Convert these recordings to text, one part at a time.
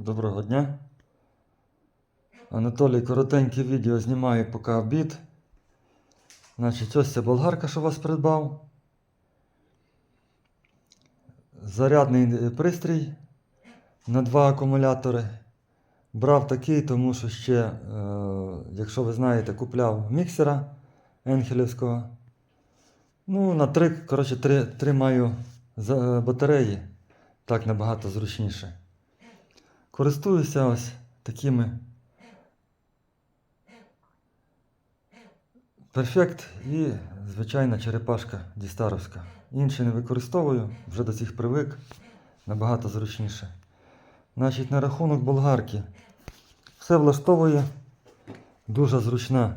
Доброго дня. Анатолій коротеньке відео знімає поки обід. Значить, ось ця болгарка, що вас придбав. Зарядний пристрій на два акумулятори. Брав такий, тому що ще, е, якщо ви знаєте, купляв міксера Енхелівського. Ну, на три, коротше, три, три маю е, батареї. Так набагато зручніше. Користуюся ось такими. Перфект і звичайна черепашка дістаровська. Інші не використовую, вже до цих привик, набагато зручніше. Значить, на рахунок болгарки. Все влаштовує, дуже зручна.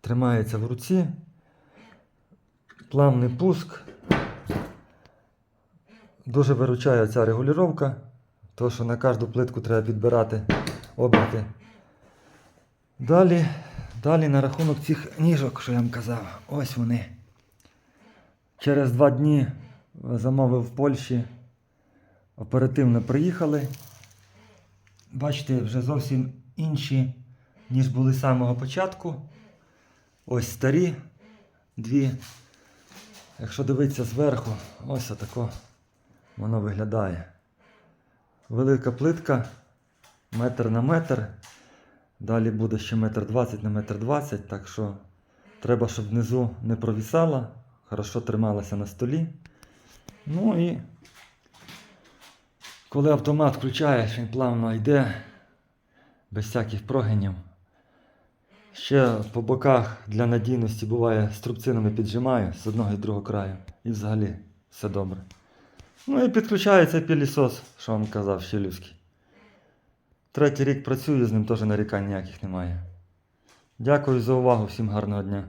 Тримається в руці. Плавний пуск. Дуже виручає ця регулювання, тому що на кожну плитку треба підбирати оберти. Далі, далі на рахунок цих ніжок, що я вам казав, ось вони. Через два дні замовив в Польщі. Оперативно приїхали. Бачите, вже зовсім інші, ніж були з самого початку. Ось старі дві. Якщо дивитися зверху, ось отако воно виглядає. Велика плитка, метр на метр. Далі буде ще метр двадцять на метр двадцять, так що треба, щоб внизу не провісала, хорошо трималася на столі. Ну і коли автомат включаєш, він плавно йде, без всяких прогинів. Ще по боках для надійності буває струбцинами піджимаю з одного і другого краю. І взагалі все добре. Ну і підключається пілісос, що вам казав, Щелівський. Третій рік працюю з ним, теж нарікань ніяких немає. Дякую за увагу, всім гарного дня.